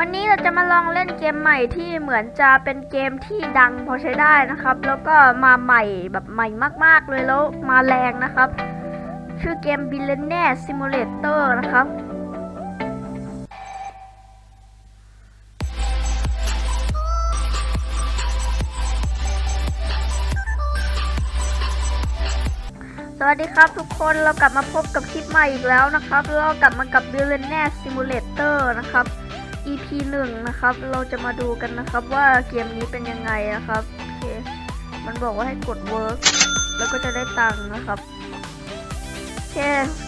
วันนี้เราจะมาลองเล่นเกมใหม่ที่เหมือนจะเป็นเกมที่ดังพอใช้ได้นะครับ แล้วก็มาใหม่แบบใหม่มาก ๆ เลยแล้วมาแรงนะครับ ชื่อเกม b i l l i o n a i r e Simulator นะครับสวัสดีครับทุกคนเรากลับมาพบกับคลิปใหม่อีกแล้วนะครับ เรากลับมากับ b i l l i o n a i r e Simulator นะครับ EP 1 นะครับ เราจะมาดูกันนะครับว่าเกมนี้เป็นยังไงนะครับโอเคมันบอกว่าให้กด work แล้วก็จะได้ตังค์นะครับโอเค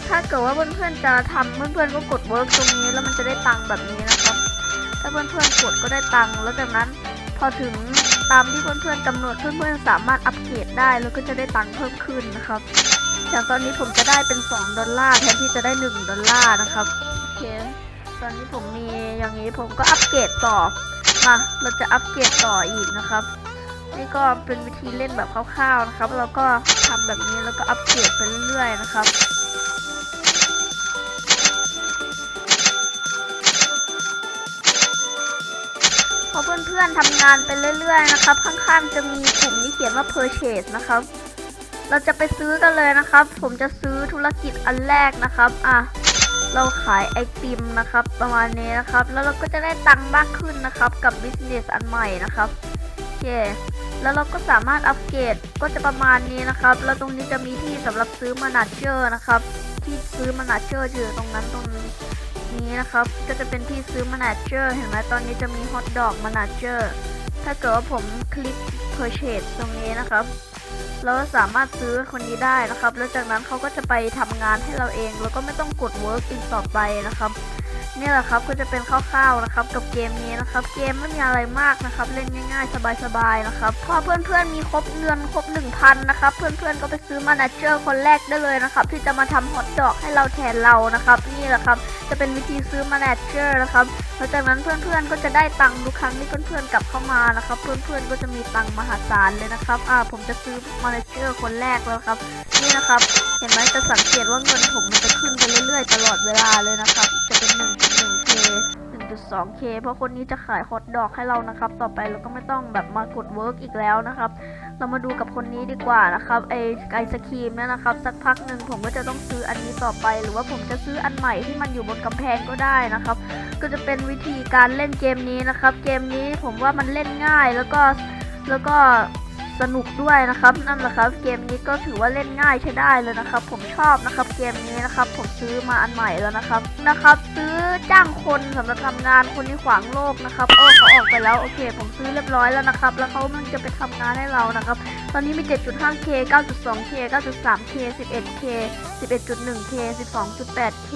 ถ้าเกิดว่าเพื่อนๆจะทำเพื่อนๆก็กด work ตรงนี้แล้วมันจะได้ตังค์แบบนี้นะครับ ถ้าเพื่อนๆกดก็ได้ตังค์แล้วจากนั้นพอถึงตามที่เพื่อนๆกำหนดเพื่อนๆสามารถอัปเกรดได้แล้วก็จะได้ตังค์เพิ่มขึ้นนะครับอย่างตอนนี้ผมจะได้เป็น 2 ดอลลาร์แทนที่จะได้ 1 ดอลลาร์นะครับโอเค ตอนนี้ผมมีอย่างนี้ผมก็อัปเกรดต่อมาเราจะอัปเกรดต่ออีกนะครับ นี่ก็เป็นวิธีเล่นแบบคร่าวๆนะครับเราก็ทำแบบนี้แล้วก็อัปเกรดไปเรื่อยๆนะครับพอเพื่อนๆทำงานไปเรื่อยๆนะครับ ข้างๆจะมีกลุ่มที่เขียนว่า purchase นะครับ เราจะไปซื้อกันเลยนะครับ ผมจะซื้อธุรกิจอันแรกนะครับ อะ เราขายไอติมนะครับ ประมาณนี้นะครับ แล้วเราก็จะได้ตังค์มากขึ้นนะครับ กับ business อันใหม่นะครับโอเคแล้วเราก็สามารถอัปเกรดก็จะประมาณนี้นะครับ แล้วตรงนี้จะมีที่สำหรับซื้อมานาเจอร์นะครับ ที่ซื้อมานาเจอร์อยู่ตรงนั้นตรงนี้นะครับ ก็จะเป็นที่ซื้อมานาเจอร์เห็นไหมตอนนี้จะมีฮอทดอกมานาเจอร์ถ้าเกิดว่าผมคลิก purchase ตรงนี้นะครับ เราสามารถซื้อคนนี้ได้นะครับ แล้วจากนั้นเขาก็จะไปทำงานให้เราเอง แล้วก็ไม่ต้องกดเวิร์กอีกต่อไปนะครับ นี่แหละครับก็จะเป็นคร่าวๆนะครับกับเกมนี้นะครับ เกมไม่มีอะไรมากนะครับ เล่นง่ายๆ สบายๆนะครับพอเพื่อนๆมีครบเงินครบ 1,000นะครับเพื่อนๆก็ไปซื้อมานาเจอร์คนแรกได้เลยนะครับ ที่จะมาทำฮอตดอกให้เราแทนเรานะครับ นี่แหละครับ จะเป็นวิธีซื้อมานาเจอร์นะครับหลังจากนั้นเพื่อนๆก็จะได้ตังค์ทุกครั้งที่เพื่อนๆกลับเข้ามานะครับ เพื่อนๆก็จะมีตังค์มหาศาลเลยนะครับอ่าผมจะซื้อมานาเจอร์คนแรกแล้วครับ นี่นะครับ เห็นไหมจะสังเกตว่าเงินผมมันจะขึ้นไปเรื่อยๆ ตลอดเวลาเลยนะครับ จะเป็น1 1 k 1.2k เพราะคนนี้จะขายฮอตดอกให้เรานะครับ ต่อไปเราก็ไม่ต้องแบบมากดเวิร์กอีกแล้วนะครับ เรามาดูกับคนนี้ดีกว่านะครับไอไอศครีมเนี่ยนะครับ สักพักหนึ่งผมก็จะต้องซื้ออันนี้ต่อไป หรือว่าผมจะซื้ออันใหม่ที่มันอยู่บนกำแพงก็ได้นะครับ ก็จะเป็นวิธีการเล่นเกมนี้นะครับ เกมนี้ผมว่ามันเล่นง่ายแล้วก็แล้วก็ สนุกด้วยนะครับนั่นแหละครับ เกมนี้ก็ถือว่าเล่นง่ายใช้ได้เลยนะครับ ผมชอบนะครับ เกมนี้นะครับ ผมซื้อมาอันใหม่แล้วนะครับนะครับ ซื้อจ้างคนสำหรับทำงานคนที่ขวางโลกนะครับโอ้เขาออกไปแล้วโอเค ผมซื้อเรียบร้อยแล้วนะครับ แล้วเขามันจะไปทำงานให้เรานะครับ ตอนนี้มี 7.5k 9.2k 9.3k 11k 11.1k 12.8k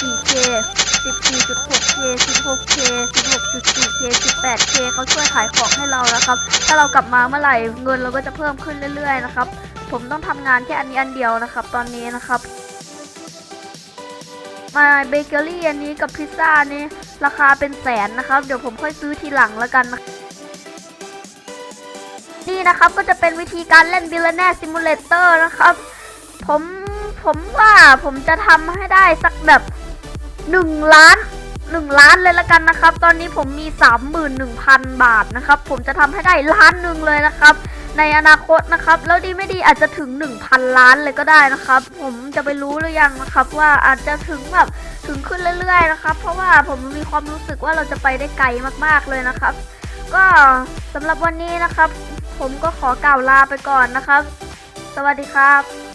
14k 14.6k 16k 16.4k 18k เขาช่วยขายของให้เรานะครับ ถ้าเรากลับมาเมื่อไหร่เงินเราก็จะเพิ่มขึ้นเรื่อยๆนะครับ ผมต้องทำงานแค่อันนี้อันเดียวนะครับ ตอนนี้นะครับ มาเบเกอรี่อันนี้กับพิซซ่านี่ราคาเป็นแสนนะครับ เดี๋ยวผมค่อยซื้อทีหลังแล้วกันนะนี่นะครับก็จะเป็นวิธีการเล่น b i l l i o n a i r e Simulator นะครับ ผมผมว่าผมจะทำให้ได้สักแบบ หนึ่งล้านหนึ่งล้านเลยละกันนะครับ ตอนนี้ผมมีสามหมื่นหนึ่งพันบาทนะครับ ผมจะทำให้ได้ล้านหนึ่งเลยนะครับ ในอนาคตนะครับ แล้วดีไม่ดีอาจจะถึง1,000ล้านเลยก็ได้นะครับ ผมจะไปรู้หรือยังนะครับ ว่าอาจจะถึงแบบถึงขึ้นเรื่อยๆนะครับ เพราะว่าผมมีความรู้สึกว่าเราจะไปได้ไกลมากๆเลยนะครับ ก็สำหรับวันนี้นะครับ ผมก็ขอกล่าวลาไปก่อนนะครับ สวัสดีครับ